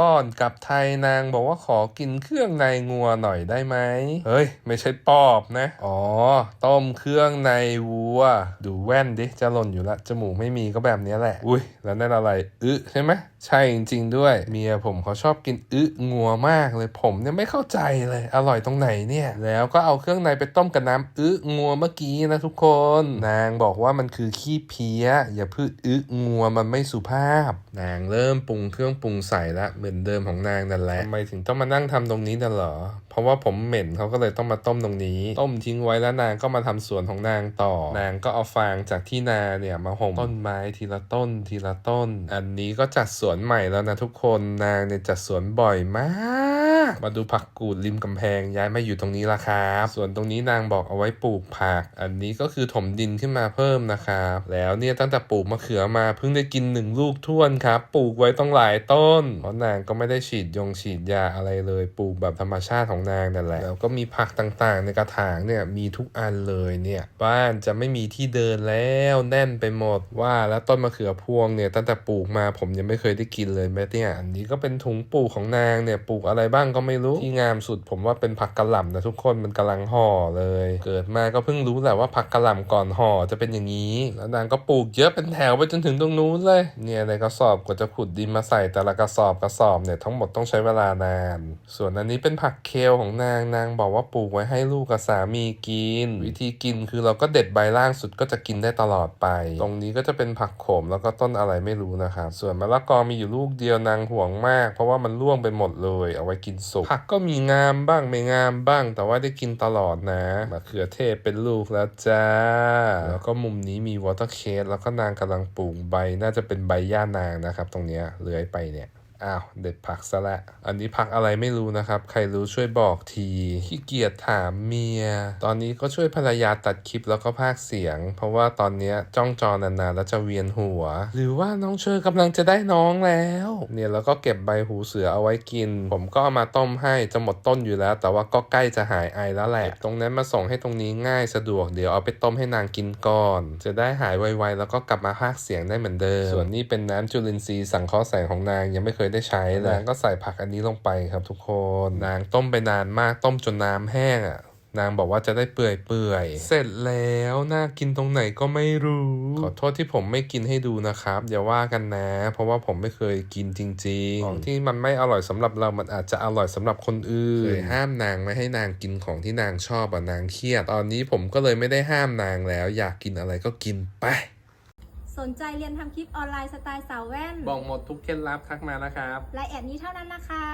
ก่อนกลับไทยนางบอกว่าขอกินเครื่องในงัวหน่อยได้ไหม เฮ้ย ไม่ใช่ปอบนะ อ๋อ ต้มเครื่องในวัว ดูแว่นดิ จะหล่นอยู่ละ จมูกไม่มีก็แบบนี้แหละ อุ้ย แล้วนั่นอะไร อึใช่ไหม ใช่จริงๆด้วย เมียผมเขาชอบกินอึงัวมากเลย ผมเนี่ยไม่เข้าใจเลย อร่อยตรงไหนเนี่ย แล้วก็เอาเครื่องในไปต้มกับน้ำอึงัวเมื่อกี้นะทุกคน นางบอกว่ามันคือขี้เพี้ย อย่าพืชอึงัวมันไม่สุภาพ นางเริ่มปรุงเครื่องปรุงใส่ละเมือนเดิมของนางนั่นแหละทำไมถึงต้องมานั่งทำตรงนี้น่ะเหรอ เพราะว่าผมเหม็นเขาก็เลยต้องมาต้มตรงนี้ ต้มทิ้งไว้แล้วนางก็มาทำสวนของนางต่อ นางก็เอาฟางจากที่นาเนี่ยมาห่มต้นไม้ทีละต้นทีละต้น อันนี้ก็จัดสวนใหม่แล้วนะทุกคนนางเนี่ยจัดสวนบ่อยมาก มาดูผักกูดริมกำแพงย้ายมาอยู่ตรงนี้ละครับ ส่วนตรงนี้นางบอกเอาไว้ปลูกผัก อันนี้ก็คือถมดินขึ้นมาเพิ่มนะครับแล้วเนี่ยตั้งแต่ปลูกมะเขือมาเพิ่งได้กินหนึ่งลูกท้วนครับปลูกไว้ต้องหลายต้นเพราะนางก็ไม่ได้ฉีดยงฉีดยาอะไรเลยปลูกแบบธรรมชาติของนางนั่นแหละแล้วก็มีผักต่างๆ ในกระถางเนี่ยมีทุกอันเลยเนี่ยบ้านจะไม่มีที่เดินแล้วแน่นไปหมดว่าแล้วต้นมะเขือพวงเนี่ยตั้งแต่ปลูกมาผมยังไม่เคยได้กินเลยแม้เนี่ยอันนี้ก็เป็นถุงปลูกของนางเนี่ยปลูกอะไรบ้างก็ไม่รู้ที่งามสุด ผมว่าเป็นผักกะหล่ำนะทุกคนมันกำลังห่อเลย เกิดมาก็เพิ่งรู้แหละว่าผักกะหล่ำก่อนห่อจะเป็นอย่างนี้ แล้วนางก็ปลูกเยอะเป็นแถวไปจนถึงตรงนู้นเลย เนี่ยในกระสอบกว่าจะขุดดินมาใส่แต่ละกระสอบกระสอบเนี่ยทั้งหมดต้องใช้เวลานาน ส่วนอันนี้เป็นผักเคลของนางนางบอกว่าปลูกไว้ให้ลูกกับสามีกิน วิธีกินคือเราก็เด็ดใบล่างสุดก็จะกินได้ตลอดไป ตรงนี้ก็จะเป็นผักโขมแล้วก็ต้นอะไรไม่รู้นะครับส่วนมะละกอมีอยู่ลูกเดียวนางห่วงมาก เพราะว่ามันร่วงไปหมดเลย เอาไว้กินสุกผักก็มีงามบ้างไม่งามบ้าง แต่ว่าได้กินตลอดนะมะเขือเทศเป็นลูกแล้วจ้า แล้วก็มุมนี้มีวอเตอร์เคสแล้วก็นางกำลังปลูกใบน่าจะเป็นใบย่านางนะครับ ตรงเนี้ยเลื้อยไปเนี่ย อ้าวเด็ดผักซะละอันนี้ผักอะไรไม่รู้นะครับ ใครรู้ช่วยบอกทีขี้เกียจถามเมีย ตอนนี้ก็ช่วยภรรยาตัดคลิปแล้วก็พากเสียง เพราะว่าตอนนี้จ้องจอนานๆแล้วจะเวียนหัว หรือว่าน้องเชอร์กำลังจะได้น้องแล้ว เนี่ยแล้วก็เก็บใบหูเสือเอาไว้กิน ผมก็เอามาต้มให้จะหมดต้นอยู่แล้ว แต่ว่าก็ใกล้จะหายไอแล้วแหละ ตรงนั้นมาส่งให้ตรงนี้ง่ายสะดวกเดี๋ยวเอาไปต้มให้นางกินก่อน จะได้หายไวๆแล้วก็กลับมาพากเสียงได้เหมือนเดิม ส่วนนี้เป็นน้ำจุลินทรีย์สังเคราะห์แสงของนางยังไม่เคยได้ใช้เลยนางก็ใส่ผักอันนี้ลงไปครับทุกคนนางต้มไปนานมากต้มจนน้ำแห้งอะนางบอกว่าจะได้เปื่อยเปื่อยๆเสร็จแล้วน่ากินตรงไหนก็ไม่รู้ ขอโทษที่ผมไม่กินให้ดูนะครับ อย่าว่ากันนะ เพราะว่าผมไม่เคยกินจริง ๆ ของที่มันไม่อร่อยสำหรับเรามันอาจจะอร่อยสำหรับคนอื่นเคยห้ามนางไม่ให้นางกินของที่นางชอบอะนางเครียด ตอนนี้ผมก็เลยไม่ได้ห้ามนางแล้ว อยากกินอะไรก็กินไป สนใจเรียนทำคลิปออนไลน์สไตล์สาวแว่น บอกหมดทุกเคล็ดลับทักมานะครับไลน์แอดนี้เท่านั้นนะคะ